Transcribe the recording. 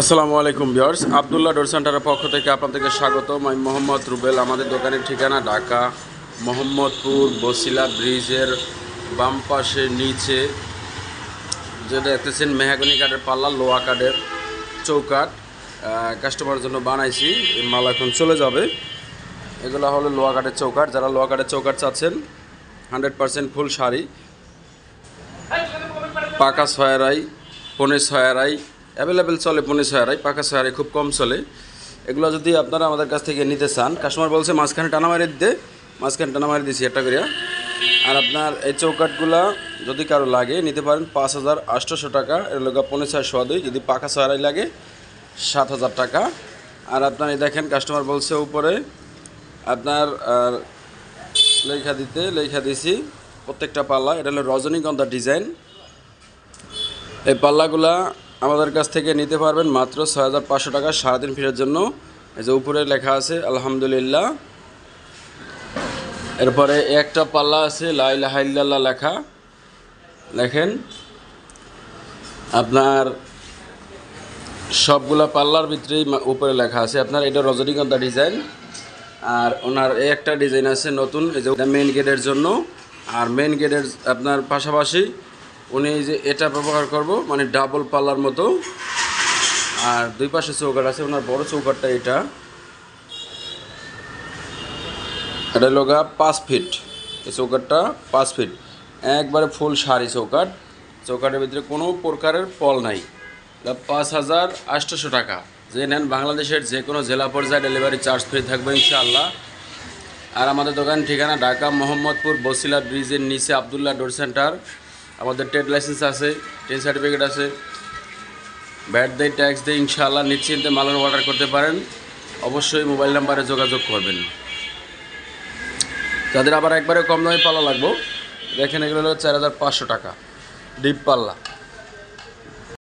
আসসালামু আলাইকুম ভিউয়ার্স, আবদুল্লাহ ডোর সেন্টারের পক্ষ থেকে আপনাদেরকে স্বাগত আমি মোহাম্মদ রুবেল, আমাদের দোকানের ঠিকানা ঢাকা, মোহাম্মদপুর বসিলা ব্রিজের বাম পাশে নিচে। যেটা দেখতেছেন মেহাগনি কাঠের পাল্লা, লোয়া কাঠের চৌকাঠ। কাস্টমারের জন্য বানাইছি, এই মাল এখন চলে যাবে। এগুলো হলো লোয়া কাঠের চৌকাঠ। যারা লোয়া কাঠের চৌকাঠ চাচ্ছেন হান্ড্রেড পারসেন্ট ফুল শাড়ি। পাকা ছয়ারাই পনে ছয়ারাই অ্যাভেলেবেল চলে পনে ছয়ারাই পাকা ছয়ারাই খুব কম চলে। এগুলো যদি আপনারা আমাদের কাছ থেকে নিতে চান কাস্টমার বলছে মাঝখানে টানা মারি দিতে মাঝখানে টানা মারি দিয়েছি একটা করিয়া। আর আপনার এই চৌকাটগুলা যদি কারও লাগে, নিতে পারেন পাঁচ হাজার আটশোশো টাকা। এর লোক পনে ছয় সোয়াদই যদি পাকা ছয়ারাই লাগে, সাত হাজার টাকা। আর আপনার এই দেখেন কাস্টমার বলছে উপরে, আপনার লেখা দিতে, লেখা দিছি, প্রত্যেকটা পাল্লা, এটা হলো রজনীগন্ধা ডিজাইন এই পাল্লাগুলা আমাদের কাছ থেকে নিতে পারবেন মাত্র ছয় হাজার পাঁচশো টাকা সারাদিন ফিরের জন্য। এই যে উপরে লেখা আছে, আলহামদুলিল্লাহ। এরপরে একটা পাল্লা আছে লাইলাহাইল্লাহ লেখা। লেখেন আপনার সবগুলা পাল্লার ভিতরেই উপরে লেখা আছে। আপনার এটা রজনীগন্ধা ডিজাইন। আর ওনার এই একটা ডিজাইন আছে নতুন, এই যে মেন গেটের জন্য। আর মেন গেটের আপনার পাশাপাশি উনি যে এটা ব্যবহার করব মানে ডাবল পাল্লার মতো। আর দুই পাশে চৌকাট আছে, ওনার বড় চৌকাটটা এটা। এটা লগা পাঁচ ফিট এই চৌকাটটা পাঁচ ফিট একবারে ফুল শাড়ি চৌকাট চৌকাটের ভিতরে কোনো প্রকারের ফল নাই। পাঁচ হাজার আটশোশো টাকা। যে নেন বাংলাদেশের যে কোনো জেলা পর্যায়ে ডেলিভারি চার্জ ফ্রি থাকবে ইনশাআল্লাহ। আর আমাদের দোকান ঠিকানা ঢাকা মোহাম্মদপুর বসিলা ব্রিজের নিচে আবদুল্লাহ ডোর সেন্টার আমাদের ট্রেড লাইসেন্স আছে ট্রেন সার্টিফিকেট আছে। ব্যাট দেয় ট্যাক্স দেয় ইনশাআল্লাহ নিশ্চিন্তে মালের অর্ডার করতে পারেন। অবশ্যই মোবাইল নাম্বারে যোগাযোগ করবেন। যাদের আবার একবারে কম দামে পাল্লা লাগবো, দেখেন এগুলো হলো চার হাজার পাঁচশো টাকা। ডিপ পাল্লা।